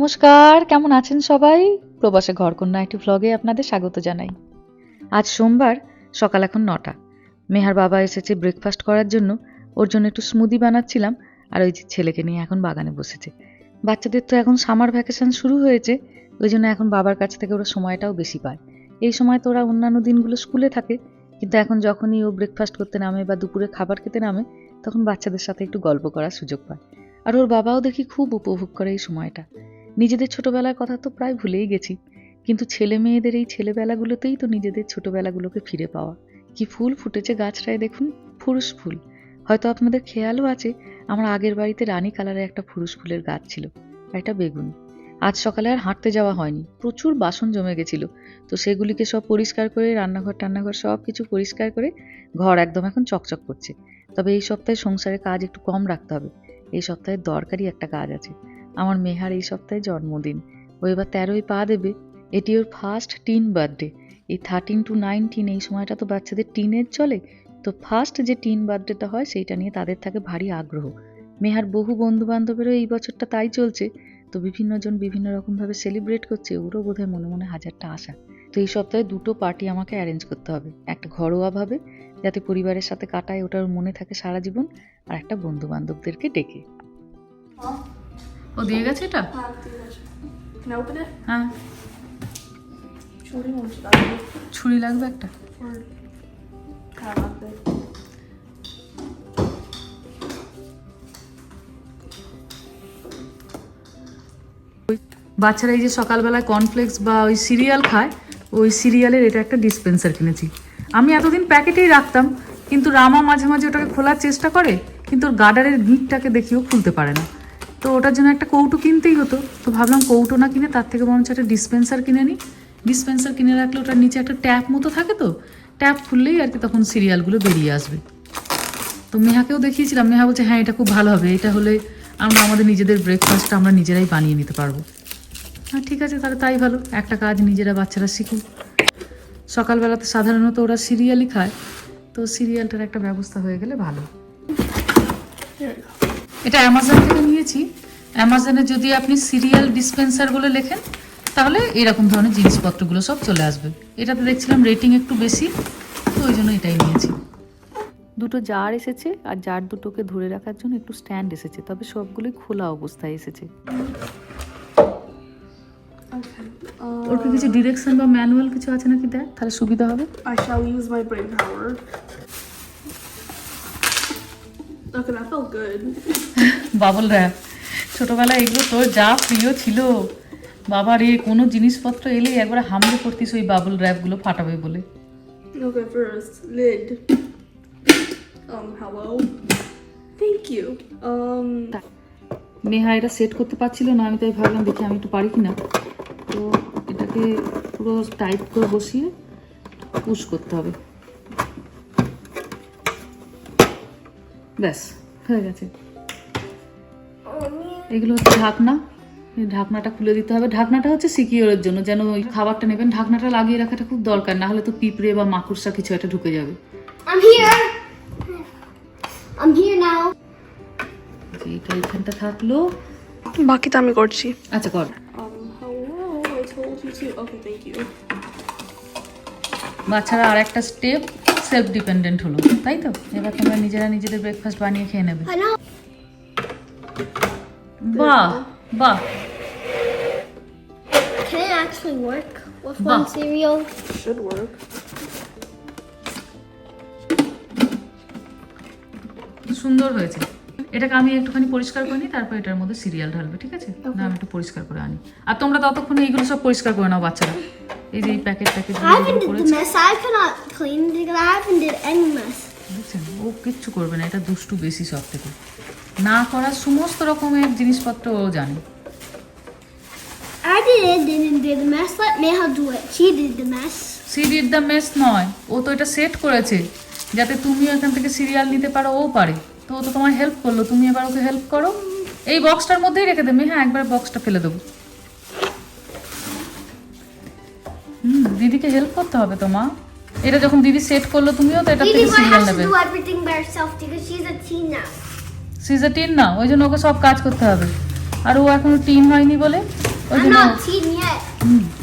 নমস্কার, কেমন আছেন সবাই? প্রবাসে ঘরকন্যা একটি ভ্লগে আপনাদের স্বাগত জানাই। আজ সোমবার, সকাল এখন নটা। মেহার বাবা এসেছে ব্রেকফাস্ট করার জন্য। ওর জন্য একটু স্মুদি বানাচ্ছিলাম, আর ওই যে ছেলেকে নিয়ে এখন বাগানে বসেছে। বাচ্চাদের তো এখন সামার ভ্যাকেশন শুরু হয়েছে, ওই জন্য এখন বাবার কাছ থেকে ওরা সময়টাও বেশি পায়। এই সময় তো ওরা অন্যান্য দিনগুলো স্কুলে থাকে, কিন্তু এখন যখনই ও ব্রেকফাস্ট করতে নামে বা দুপুরে খাবার খেতে নামে, তখন বাচ্চাদের সাথে একটু গল্প করার সুযোগ পায়। আর ওর বাবাও দেখি খুব উপভোগ করে এই সময়টা। নিজেদের ছোটবেলার কথা তো প্রায় ভুলেই গেছি। কিন্তু ছেলে মেয়েদের এই ছেলেবেলাগুলোতেই তো নিজেদের ছোটবেলাগুলোকে ফিরে পাওয়া। কি ফুল ফুটেছে গাছটায় দেখুন ফুরুষ ফুল। হয়তো আপনাদের খেয়ালও আছে, আমার আগের বাড়িতে রানী কালারের একটা ফুরুষ ফুলের গাছ ছিল একটা বেগুনি। আজ সকালে আর হাঁটতে যাওয়া হয়নি, প্রচুর বাসন জমে গেছিল। তো সেগুলিকে সব পরিষ্কার করে, রান্নাঘর, টান্নাঘর সব কিছু পরিষ্কার করে, ঘর একদম এখন চকচক করছে। তবে এই সপ্তাহে সংসারে কাজ একটু কম রাখতে হবে। এই সপ্তাহে দরকারি একটা কাজ আছে। আমার মেহার এই সপ্তাহে জন্মদিন। ও এবার তেরোই পা দেবে। এটি ওর ফার্স্ট টিন বার্থডে এই থার্টিন টু নাইনটিন এই সময়টা তো বাচ্চাদের টিনের চলে। তো ফার্স্ট যে টিন বার্থডেটা হয়, সেইটা নিয়ে তাদের থাকে ভারী আগ্রহ। মেহার বহু বন্ধু বান্ধবেরও এই বছরটা তাই চলছে। তো বিভিন্ন জন বিভিন্ন রকমভাবে সেলিব্রেট করছে, ওরও বোধহয় মনে মনে হাজারটা আশা। তো এই সপ্তাহে দুটো পার্টি আমাকে অ্যারেঞ্জ করতে হবে। একটা ঘরোয়াভাবে, যাতে পরিবারের সাথে কাটায় ওটার মনে থাকে সারা জীবন, আর একটা বন্ধু বান্ধবদেরকে ডেকে ও দিয়ে গেছে এটা? হ্যাঁ that ছুরি লাগবে একটা? big. বাচ্চারা এই যে সকালবেলায় কর্নফ্লেক্স বা ওই সিরিয়াল খায় ওই সিরিয়ালের এটা একটা ডিসপেন্সার কিনেছি। আমি এতদিন প্যাকেটেই রাখতাম কিন্তু রামা মাঝে মাঝে ওটাকে খোলার চেষ্টা করে কিন্তু ওর গার্ডারের গিঁটটাকে দেখিও খুলতে পারে না। তো ওটার জন্য একটা কৌটো কিনতেই হতো। তো ভাবলাম কৌটো না কিনে তার থেকে বরঞ্চ একটা ডিসপেন্সার কিনে নিই ডিসপেন্সার কিনে রাখলে ওটার নিচে একটা ট্যাপ মতো থাকে তো ট্যাপ খুললেই আর কি তখন সিরিয়ালগুলো বেরিয়ে আসবে। তো মেহাকেও দেখিয়েছিলাম, মেহা বলছে হ্যাঁ এটা খুব ভালো হবে। এটা হলে আমরা আমাদের নিজেদের ব্রেকফাস্টটা আমরা নিজেরাই বানিয়ে নিতে পারব। হ্যাঁ ঠিক আছে, তাহলে তাই ভালো। একটা কাজ নিজেরা বাচ্চারা শিখুক। সকালবেলাতে সাধারণত ওরা সিরিয়ালই খায়। তো সিরিয়ালটার একটা ব্যবস্থা হয়ে গেলে ভালো. এটা অ্যামাজন থেকে নিয়েছি। অ্যামাজনে যদি আপনি সিরিয়াল ডিসপেন্সার বলে লেখেন তাহলে এরকম ধরনের জিনিসপত্রগুলো সব চলে আসবে। এটাতে দেখছিলাম রেটিং একটু বেশি তো ওই জন্য এটাই নিয়েছি। দুটো জার এসেছে আর জার দুটোকে ধরে রাখার জন্য একটু স্ট্যান্ড এসেছে তবে সবগুলোই খোলা অবস্থায় এসেছে। ওর কি কিছু ডিরেকশন বা ম্যানুয়াল কিছু আছে নাকি দেখ? তাহলে সুবিধা হবে। I shall use my brain power. Okay, that felt good. Bubble wrap ছোটবেলায় এগুলো তোর যা প্রিয় ছিল বাবার এ কোনো জিনিসপত্র এলেই একবার হামলে করতিস ওই বাবল র্যাপগুলো ফাটাবে বলে Okay, first lid. Um, hello. Thank you. Um, Neha এটা সেট করতে পারছিল না আমি তাই ভাবলাম দেখি আমি একটু পারি কিনা তো এটাকে পুরো টাইট করে বসিয়ে পুশ করতে হবে ব্যাস হয়ে গেছে এগুলো হচ্ছে ঢাকনা ঢাকনাটা খুলে দিতে হবে ঢাকনাটা হচ্ছে সিকিওরের জন্য যেন ওই খাবারটা নেবেন ঢাকনাটা লাগিয়ে রাখাটা খুব দরকার না হলে তো পিঁপড়ে বা মাকড়সা কিছু একটা ঢুকে যাবে I'm here. I'm here now. যে এটা এখানটা থাকল বাকি তো আমি করছি আচ্ছা কর Um, hello. I told you to. Okay, thank you. বাচ্চারা আর একটা স্টেপ সেলফ ডিপেন্ডেন্ট হলো তাই তো? এবার তোমরা নিজেরা নিজেদের ব্রেকফাস্ট বানিয়ে খেয়ে নেবে. বাহ বাহ। Can it actually work with one cereal? Should work. সুন্দর হয়েছে। এটাকে আমি একটুখানি পরিষ্কার করে নিই তারপর এটার মধ্যে সিরিয়াল ঢালবে ঠিক আছে? না আমি একটু পরিষ্কার করে আনি। আর তোমরা ততক্ষণে এইগুলো সব পরিষ্কার করে নাও বাচ্চারা। এই যে এই packet packet I haven't did the mess. I cannot clean it because I haven't did any mess. বুঝছেন ও কিচ্ছু করবে না এটা দুষ্টু বেশি সব থেকে না করার সমস্ত রকমের জিনিসপত্র ও জানে I did it, didn't do the mess. Let Neha do it. She did the mess. She did the mess নয় ও তো এটা সেট করেছে যাতে তুমিও এখান থেকে সিরিয়াল নিতে পারো ও পারে তো ও তো তোমার হেল্প করল তুমি এবার ওকে হেল্প করো এই বক্সটার মধ্যেই রেখে দেবে হ্যাঁ একবার বক্সটা ফেলে দেবো দিদিকে হেল্প করতে হবে তো মা? এটা যখন দিদি সেট করল তুমিও তো এটা থেকে to নেবে। সি ইজ আ টিন না ওই জন্য ওকে সব কাজ করতে হবে। আর ও এখনও টিন হয়নি বলে ওই I'm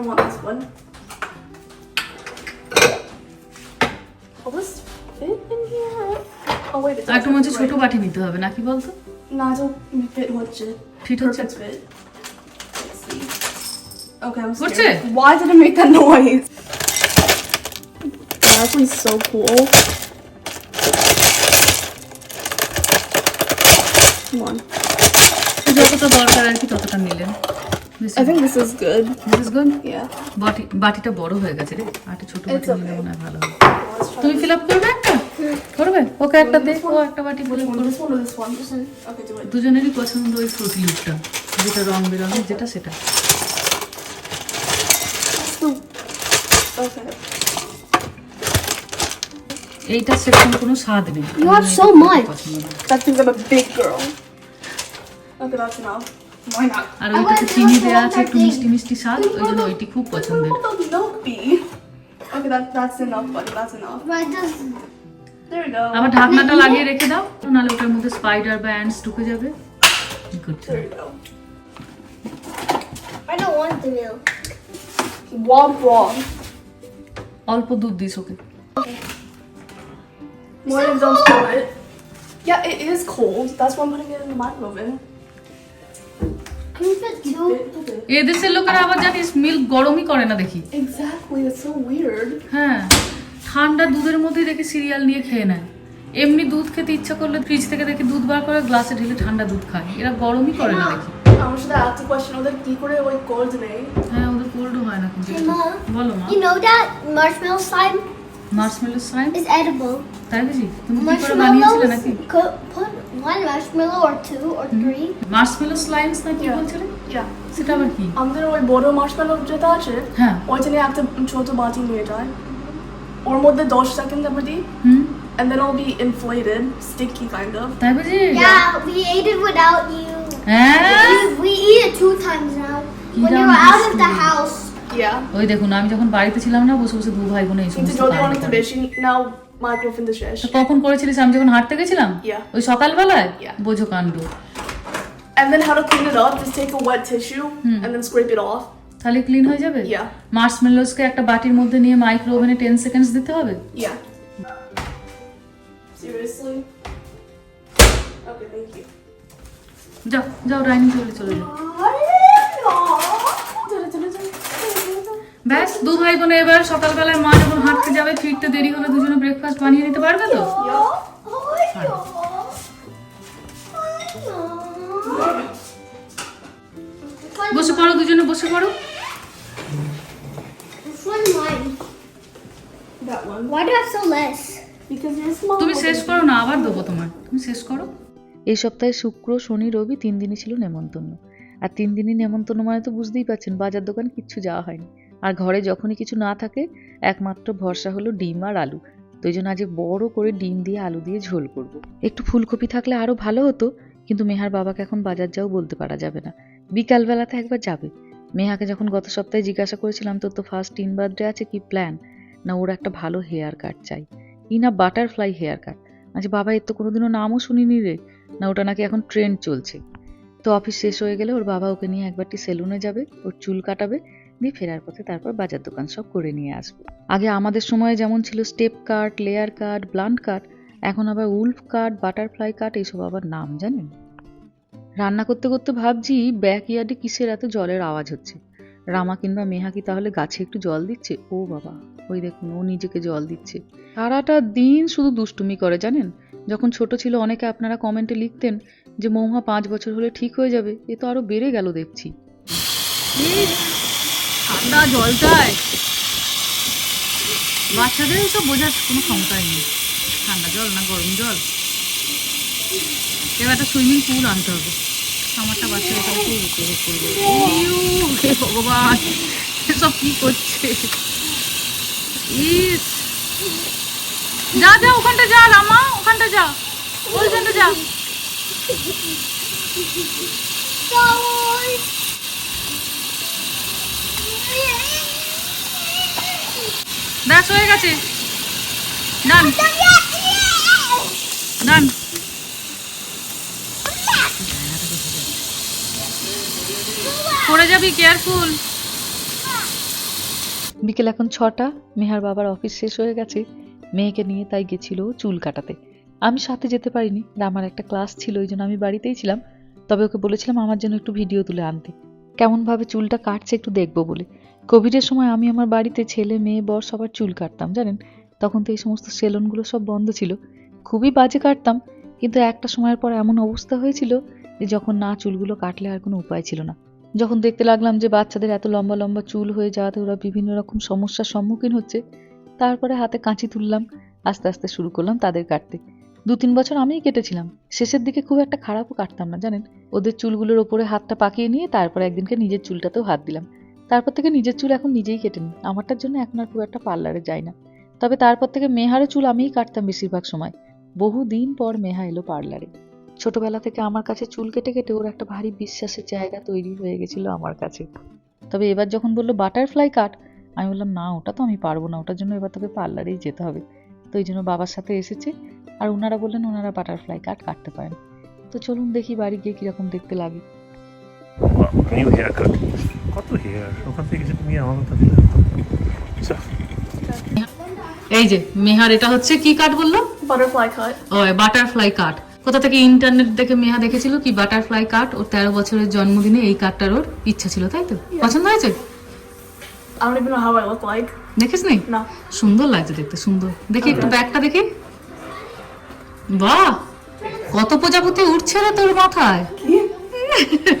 I want this one. Will this fit in here? Oh wait, it R does. তোমার হচ্ছে Right. ছোট বাটি নিতে হবে নাকি বলতো No, it'll fit হচ্ছে. ফিট হচ্ছে Perfect fit. Let's see. Okay, I'm What's scared. it? Why did it make that noise? That's actually so cool. Come on. যতটা দরকার আর কি ততটা নিলেন I think this is good. This is good Yeah. বাটি বাটিটা বড় হয়ে গেছে রে একটু ছোট বাটি নিলে. মনে হয় ভালো হবে তুমি ফিল আপ করবে একটা করবে ওকে একটা দে ও একটা বাটি This this it. দুজনেরই পছন্দ ওই ফ্রুটি লুকটা যেটা রং বেরঙের যেটা সেটা. এইটা সেরকম কোনো স্বাদ নেই You have so much. পছন্দ না। That thinks I'm a big আর ওই চিনি দেওয়া আছে একটু মিষ্টি মিষ্টি স্বাদ ওই জন্য ওইটি খুব পছন্দের। আবার ঢাকনাটা লাগিয়ে রেখে দাও নাহলে ওটার মধ্যে স্পাইডার বা অ্যান্ডস ঢুকে যাবে। অল্প দুধ this okay. More exhausted. Yeah, it is cold. That's. এদেশের লোকেরা আবার জানিস মিল্ক গরমই করে না দেখি. হ্যাঁ ঠান্ডা দুধের মধ্যেই দেখি সিরিয়াল নিয়ে খেয়ে নেয়। এমনি দুধ খেতে ইচ্ছা করলে ফ্রিজ থেকে দেখি দুধ বার করে গ্লাসে ঢেলে ঠান্ডা দুধ খায়। এরা গরমই করে না দেখি। I should ask the ওদের কি করে ওই cold নেই? হ্যাঁ ওদের কোল্ডও হয় না কিন্তু বলো মা। You know that marshmallow slime marshmallow slime is edible. তাই বুঝি? তুমি কি করে বানিয়েছিলে নাকি? One marshmallow or two or three. Marshmallow slimes না কি Yeah. বলছিলে Yeah. সেটা আবার কি আমাদের ওই বড় মার্শমেলো যেটা আছে হ্যাঁ ওইটা নিয়ে একটা ছোট বাটি নিয়ে যায় ওর মধ্যে দশ সেকেন্ড আমরা দিই হুম and then it'll be inflated, sticky kind of. তাই বুঝি Yeah, we ate it without you. হ্যাঁ We, we eat it two times now. When you were out of the house. Yeah. ওই দেখুন আমি যখন বাড়িতে ছিলাম না বসে বসে দু ভাই বোনে এই কিন্তু সমস্ত যদি কাণ্ড অনেক করে। বেশি নাও মাইক্রোফোন দিয়ে শেষ। কখন করেছিলিস? আমি যখন হাঁটতে গেছিলাম? ওই সকালবেলায়? বোঝো কাণ্ড। And then how to clean it up, just take a wet tissue and then scrape it off. তাহলে ক্লিন হয়ে যাবে? Yeah. মার্শমেলোসকে একটা বাটির মধ্যে নিয়ে মাইক্রো ওভেনে টেন সেকেন্ডস দিতে হবে? Yeah. Seriously? Okay, thank you. যাও যাও ডাইনিং টেবিলে চলে যাও। ব্যাস, দু ভাই এবার সকালবেলায় মা যখন হাঁটতে যাবে, ফিরতে দেরি হলে দুজনে ব্রেকফাস্ট বানিয়ে নিতে পারবে তো? বসে পড়ো, দুজনে বসে পড়ো. তুমি শেষ করো না, আবার দেবো তোমার তুমি শেষ করো। এই সপ্তাহে শুক্র, শনি, রবি তিন দিনই ছিল নেমন্তন্ন। আর তিন দিনই নেমন্তন্ন মানে তো বুঝতেই পারছেন, বাজার দোকান কিচ্ছু যাওয়া হয়নি। আর ঘরে যখনই কিছু না থাকে, একমাত্র ভরসা হলো ডিম আর আলু। তো এই জন্য আজ বড় করে ডিম দিয়ে আলু দিয়ে ঝোল করব। একটু ফুলকপি থাকলে আরও ভালো হতো, কিন্তু মেহার বাবাকে এখন বাজার যাও বলতে পারা যাবে না। বিকালবেলাতে একবার যাবে। মেহাকে যখন গত সপ্তাহে জিজ্ঞাসা করেছিলাম, তোর তো ফার্স্ট টিন বার্থডে আছে, কি প্ল্যান না, ওর একটা ভালো হেয়ার কাট চাই। ই না বাটারফ্লাই হেয়ার কাট আচ্ছা বাবা, এর তো কোনোদিনও নামও শুনিনি রে। না, ওটা নাকি এখন ট্রেন্ড চলছে। তো অফিস শেষ হয়ে গেলে ওর বাবা ওকে নিয়ে একবারটি সেলুনে যাবে, ওর চুল কাটাবে দিয়ে ফেরার পথে তারপর বাজার দোকান সব করে নিয়ে আসবে। আগে আমাদের সময়ে যেমন ছিল step cut layer cut blunt cut এখন আবার উলফ কাট বাটারফ্লাই কাট এইসব আবার নাম জানেন? রান্না করতে করতে ভাবছি ব্যাক ইয়ার্ডে কিসের এত জলের আওয়াজ হচ্ছে? রামা কিংবা মেহা কি তাহলে গাছে একটু জল দিচ্ছে? ও বাবা, ওই দেখুন, ও নিজেকে জল দিচ্ছে। সারাটা দিন শুধু দুষ্টুমি করে জানেন? যখন ছোট ছিল অনেকে আপনারা কমেন্টে লিখতেন যে মৌহা পাঁচ বছর হলে ঠিক হয়ে যাবে, এ তো আরও বেড়ে গেল দেখছি। ঠান্ডা জলটায় বাচ্চাদের এইসব বোঝার কোনো ক্ষমতাই নেই। ঠান্ডা জল না গরম জল। এবার একটা সুইমিং পুল আনতে হবে। আমারটা বাচ্চা তাহলে খুব উপভোগ করবে? ভগবান। এসব কি করছে? ইস। যা যা, ওখানটা যা, রামা, ওখানটা যা। ওইখানটা যা। ব্যাস হয়ে গেছে ডান ডান পড়ে যাবি কেয়ারফুল বিকেল এখন ছটা, মেহার বাবার অফিস শেষ হয়ে গেছে। মেয়েকে নিয়ে তাই গেছিল চুল কাটাতে। আমি সাথে যেতে পারিনি আমার একটা ক্লাস ছিল, ওই জন্য আমি বাড়িতেই ছিলাম। তবে ওকে বলেছিলাম আমার জন্য একটু ভিডিও তুলে আনতে। কেমনভাবে চুলটা কাটছে একটু দেখব বলে। কোভিডের সময় আমি আমার বাড়িতে ছেলে, মেয়ে, বর সবার চুল কাটতাম, জানেন? তখন তো এই সমস্ত সেলুনগুলো সব বন্ধ ছিল। খুবই বাজে কাটতাম, কিন্তু একটা সময়ের পর এমন অবস্থা হয়েছিল যে যখন না চুলগুলো কাটলে আর কোনো উপায় ছিল না। যখন দেখতে লাগলাম যে বাচ্চাদের এত লম্বা লম্বা চুল হয়ে যাওয়াতে ওরা বিভিন্ন রকম সমস্যার সম্মুখীন হচ্ছে, তারপরে হাতে কাঁচি তুললাম, আস্তে আস্তে শুরু করলাম তাদের কাটতে। দু তিন বছর আমিই কেটেছিলাম, শেষের দিকে খুব একটা খারাপও কাটতাম না, জানেন? ওদের চুলগুলোর ওপরে হাতটা পাকিয়ে নিয়ে তারপর একদিনকে নিজের চুলটাতেও হাত দিলাম। তারপর থেকে নিজের চুল এখন নিজেই কেটে নিই আমারটার জন্য এখন আর খুব একটা পার্লারে যাই না। তবে তারপর থেকে মেহারও চুল আমিই কাটতাম বেশিরভাগ সময়। বহু দিন পর মেহা এলো পার্লারে। ছোটবেলা থেকে আমার কাছে চুল কেটে কেটে ওর একটা ভারী বিশ্বাসের জায়গা তৈরি হয়ে গেছিল আমার কাছে। তবে এবার যখন বলল, বাটারফ্লাই কাট, আমি বললাম, না, ওটা তো আমি পারব না। ওটার জন্য এবার তোকে পার্লারেই যেতে হবে। তো এই জন্য বাবার সাথে এসেছে। আর ওনারা বললেন ওনারা বাটারফ্লাই কাট কাটতে পারেন। তো চলুন দেখি বাড়ি গিয়ে কীরকম দেখতে লাগে। নিউ হেয়ার কাট কত হেয়ার ওখান থেকে কিছু তুমি আমার কথা দিলে আচ্ছা এই যে মেহার এটা হচ্ছে কি কাট বলল? Butterfly cut. ও বাটারফ্লাই কাট কোথা থেকে ইন্টারনেট দেখে মেহা দেখেছিল কি বাটারফ্লাই কাট ওর তেরো বছরের জন্মদিনে এই কাটটার ওর ইচ্ছা ছিল তাই তো? পছন্দ হয়েছে. দেখিস নি. সুন্দর লাগছে দেখতে সুন্দর। দেখি একটু ব্যাগটা দেখি। বাহ! কত প্রজাপতি উঠছে রে তোর মাথায়?